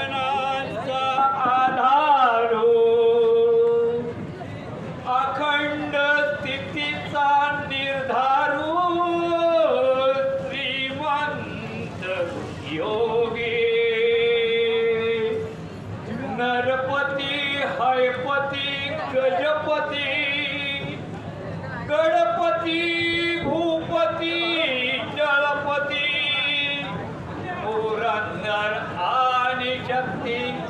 वचनांचा आधारू. अखंड स्थितीचा निर्धारू. श्रीमंत योगी. नरपती हैपती गजपती. गणपती King.